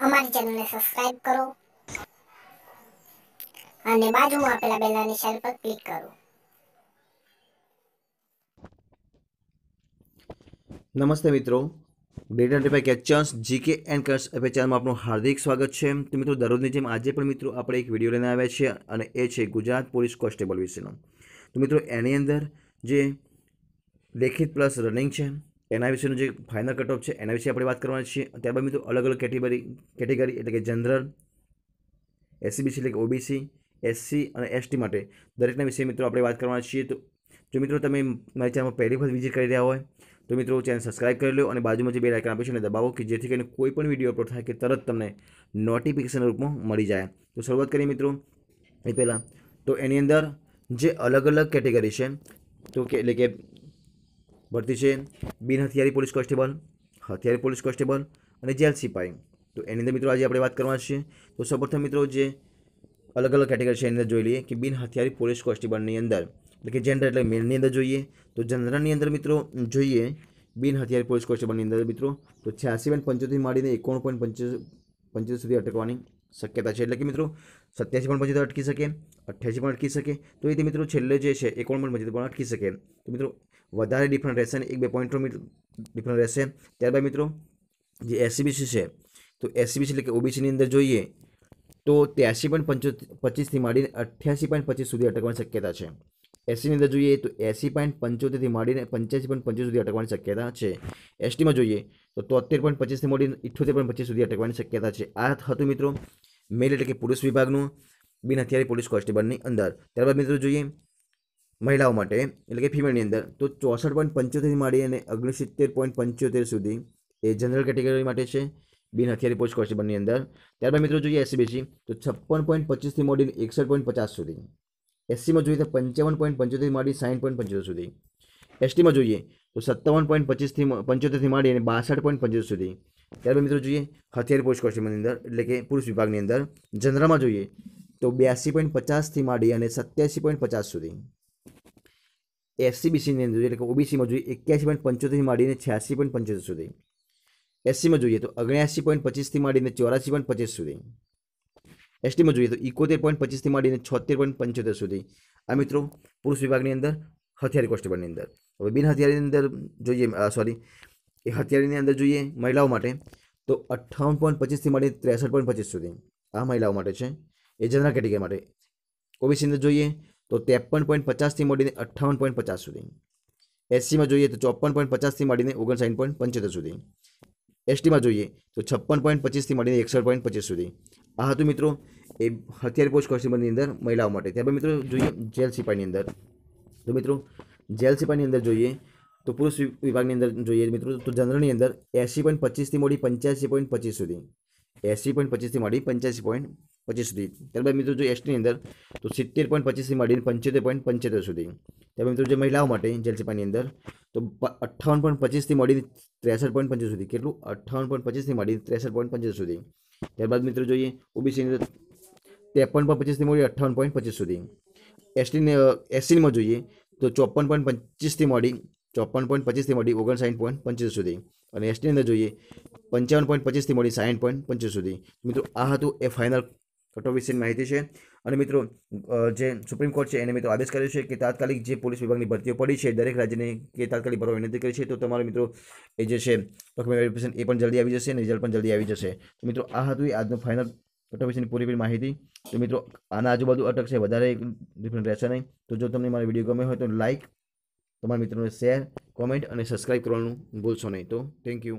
અમારી ચેનલને સબસ્ક્રાઇબ કરો. અને બાજુમાં આપેલા બેલના નિશાન પર ક્લિક કરો. નમસ્તે મિત્રો. બ્રિટન ટીપાઈ કેચર્સ જીકે એન્ડ કરસ એફએ ચેનલમાં આપનું હાર્દિક સ્વાગત છે. તો મિત્રો, દરરોજની જેમ આજે પણ મિત્રો આપણે એક વીડિયો લઈને આવ્યા છીએ અને એ છે ગુજરાત પોલીસ કોન્સ્ટેબલ વિશેનો. તો મિત્રો, એની અંદર જે લેખિત પ્લસ રનિંગ છે એના વિશેનું જે ફાઇનલ કટ ઓફ છે, એના વિશે આપણે વાત કરવાના છીએ. ત્યારબાદ મિત્રો, અલગ અલગ કેટેગરી કેટેગરી એટલે કે જનરલ એસસીબીસી એટલે કે ઓબીસી એસસી અને એસટી માટે દરેકના વિશે મિત્રો આપણે વાત કરવાના છીએ. તો, જો મિત્રો તમે મારી ચેનલમાં પહેલી વખત વિઝિટ કરી રહ્યા હોય, તો મિત્રો ચેનલ સબસ્ક્રાઇબ કરી લો અને બાજુમાં જે બે લાઇકન આપ્યું છે એને દબાવો કે જેથી કરીને કોઈ પણ વીડિયો અપલોડ થાય કે તરત તમને નોટિફિકેશન રૂપમાં મળી જાય. તો શરૂઆત કરીએ મિત્રો. એ પહેલાં, તો એની અંદર જે અલગ અલગ કેટેગરી છે, તો કે એટલે કે ભરતી છે. બિન હથિયારી પોલીસ કોન્સ્ટેબલ, હથિયારી પોલીસ કોન્સ્ટેબલ અને જેલ સિપાઈ. તો એની અંદર મિત્રો આજે આપણે વાત કરવાના છીએ. તો સૌપ્રથમ મિત્રો જે અલગ અલગ કેટેગરી છે એની અંદર જોઈ લઈએ કે બિન હથિયારી પોલીસ કોન્સ્ટેબલની અંદર, એટલે કે જેન્ડર એટલે મેલની અંદર જોઈએ. તો જનરલની અંદર મિત્રો જોઈએ, બિન હથિયારી પોલીસ કોન્સ્ટેબલની અંદર મિત્રો, તો છ્યાસી પોઈન્ટ પંચોતેર માંડીને એકોણ પોઈન્ટ પંચોતેર સુધી અટકવાની. શક્યતા છે. એટલે કે મિત્રો, સત્યાસી પણ પંચોતેર અટકી શકે, અઠ્યાસી પણ અટકી શકે. તો એ મિત્રો છેલ્લે જે છે એકોણ પણ પંચોતેર પણ અટકી શકે. તો મિત્રો, વધારે ડિફરન્ટ રહેશે એક બે પોઈન્ટનો ડિફરન્ટ રહેશે. ત્યારબાદ મિત્રો, જે એસસીબીસી છે, તો એસસીબીસી એટલે કે ઓબીસીની અંદર જોઈએ, તો ત્યાસી પણ પંચો પચીસથી માંડીને અઠ્યાસી પોઈન્ટ પચીસ સુધી અટકવાની શક્યતા છે. એસીની અંદર જોઈએ, તો એસી પોઈન્ટ પંચોતેરથી માંડીને પંચ્યાસી પોઈન્ટ પંચોતેર સુધી અટકવાની શક્યતા છે. એસટીમાં જોઈએ તો તોતેર પોઈન્ટ પચીસથી મોડી ઇઠ્ઠોતેર પોઈન્ટ પચીસ સુધી અટકવાની શક્યતા છે. આ હતું મિત્રો મેલ એટલે કે પુરુષ વિભાગનું બિન હથિયારી પોલીસ કોન્સ્ટેબલની અંદર. ત્યારબાદ મિત્રો જોઈએ મહિલાઓ માટે એટલે કે ફિમેલની અંદર. તો ચોસઠ પોઈન્ટ પંચોતેરથી માંડી અને ઓગણસિત્તેર પોઈન્ટ પંચોતેર સુધી એ જનરલ કેટેગરી માટે છે બિન હથિયારી પોલીસ કોન્સ્ટેબલની અંદર. ત્યારબાદ મિત્રો જોઈએ એસસીબીસી તો છપ્પન પોઈન્ટ પચીસથી માંડીને એકસઠ પોઈન્ટ પચાસ સુધી. એસસીમાં જોઈએ તો પંચાવન પોઈન્ટ પંચોતેર માંડી સાઠ પોઈન્ટ પંચોતેર સુધી. એસટીમાં જોઈએ તો સત્તાવન પોઈન્ટ પચીસથી પંચોતેરથી માંડી અને બાસઠ પોઈન્ટ પંચોતેર સુધી. ત્યારબાદ મિત્રો જોઈએ, હથિયાર પોસ્ટ કોન્સ્ટેબલની અંદર, એટલે કે પુરુષ વિભાગની અંદર, જનરલમાં જોઈએ, તો બ્યાસી પોઈન્ટ પચાસથી માંડી અને સત્યાસી પોઈન્ટ પચાસ સુધી. એસસીબીસીની અંદર એટલે કે ઓબીસીમાં જોઈએ, એક્યાસી પોઈન્ટ પંચોતેરથી માંડીને છ્યાસી પોઈન્ટ પંચોતેર સુધી. એસસીમાં જોઈએ, તો અગણ્યાસી પોઈન્ટ પચીસથી માંડીને ચોરાસી પોઈન્ટ પચીસ સુધી. એસટીમાં જોઈએ, તો ઇકોતેર પોઈન્ટ પચીસથી માંડીને છોતેર પોઈન્ટ પંચોતેર સુધી. આ મિત્રો, પુરુષ વિભાગની અંદર હથિયારી કોન્સ્ટેબલની અંદર. હવે બિન હથિયારીની અંદર જોઈએ સોરી એ હથિયારીની અંદર જોઈએ મહિલાઓ માટે, તો અઠ્ઠાવન પોઈન્ટ પચીસથી માંડીને ત્રેસઠ પોઈન્ટ પચીસ સુધી આ મહિલાઓ માટે છે. એ જનરલ કેટેગરી માટે. ઓબીસીની અંદર જોઈએ, તો ત્રેપન પોઈન્ટ પચાસથી મળીને અઠ્ઠાવન પોઈન્ટ પચાસ સુધી. એસસીમાં જોઈએ, તો ચોપન પોઈન્ટ પચાસથી માંડીને ઓગણસાઠ પોઈન્ટ પંચોતેર સુધી. એસટીમાં જોઈએ, તો છપ્પન પોઈન્ટ પચીસથી મળીને એકસઠ પોઈન્ટ પચીસ સુધી. આ હતું મિત્રો, એ હથિયાર પોસ્ટ કોન્સ્ટેબલની અંદર મહિલાઓ માટે. ત્યારબાદ મિત્રો જોઈએ જેલ સિપાહીની અંદર. તો મિત્રો જેલ સિપાહીની અંદર જોઈએ તો પુરુષ વિભાગની અંદર જોઈએ મિત્રો તો જનરલની અંદર એંસી પોઈન્ટ પચીસથી મોડી પંચ્યાસી પોઈન્ટ પચીસ સુધી એંસી પોઈન્ટ પચીસથી માંડી પંચ્યાસી પોઈન્ટ પચીસ સુધી ત્યારબાદ મિત્રો જો એસટીની અંદર તો સિત્તેર પોઈન્ટ પચીસથી માંડીને પંચોતેર પોઈન્ટ પંચોતેર સુધી ત્યારબાદ મિત્રો જે મહિલાઓ માટે જેલ સિપાહીની અંદર તો અઠ્ઠાવન પોઈન્ટ પચીસથી માંડીને ત્રેસઠ પોઈન્ટ પંચોતેર સુધી કેટલું અઠ્ઠાવન પોઈન્ટ પચીસથી માંડીને ત્રેસઠ પોઈન્ટ પંચોતેર સુધી ત્યારબાદ મિત્રો જોઈએ ઓબીસીની અંદર ત્રેપન પોઈન્ટ પચીસથી મળી અઠ્ઠાવન પોઈન્ટ પચીસ સુધી એસટીને એસસીમાં જોઈએ તો ચોપન પોઈન્ટ પચીસથી મોડી, ચોપન પોઈન્ટ પચીસથી મોડી ઓગણસાઠ પોઈન્ટ પંચોતેર સુધી. અને એસટીની અંદર જોઈએ, પંચાવન પોઈન્ટ પચીસથી મોડી સાઠ પોઈન્ટ પંચોતેર સુધી. મિત્રો, આ હતું એ ફાઇનલ કટો વિશેની માહિતી છે. અને મિત્રો જે સુપ્રીમ કોર્ટ છે, એને મિત્રો આદેશ કર્યો છે કે તાત્કાલિક જે પોલીસ વિભાગની ભરતીઓ પડી છે, દરેક રાજ્યને કે તાત્કાલિક ભરવા વિનંતી કરી છે, તો તમારા મિત્રો એ જે છે ડોક્યુમેન્ટ વેરિફિકેશન એ પણ જલ્દી આવી જશે અને રિઝલ્ટ પણ જલ્દી આવી જશે. મિત્રો, આ હતું એ આજનું ફાઇનલ કટો વિશેની પૂરી માહિતી. તો મિત્રો, આના આજુબાજુ અટકશે વધારે ડિફરન્ટ રહેશે નહીં. તો જો તમને મારો વીડિયો ગમે હોય તો લાઇક તમારા મિત્રોને શેર કોમેન્ટ અને સબસ્ક્રાઇબ કરવાનું ભૂલશો નહીં. તો થેન્ક યુ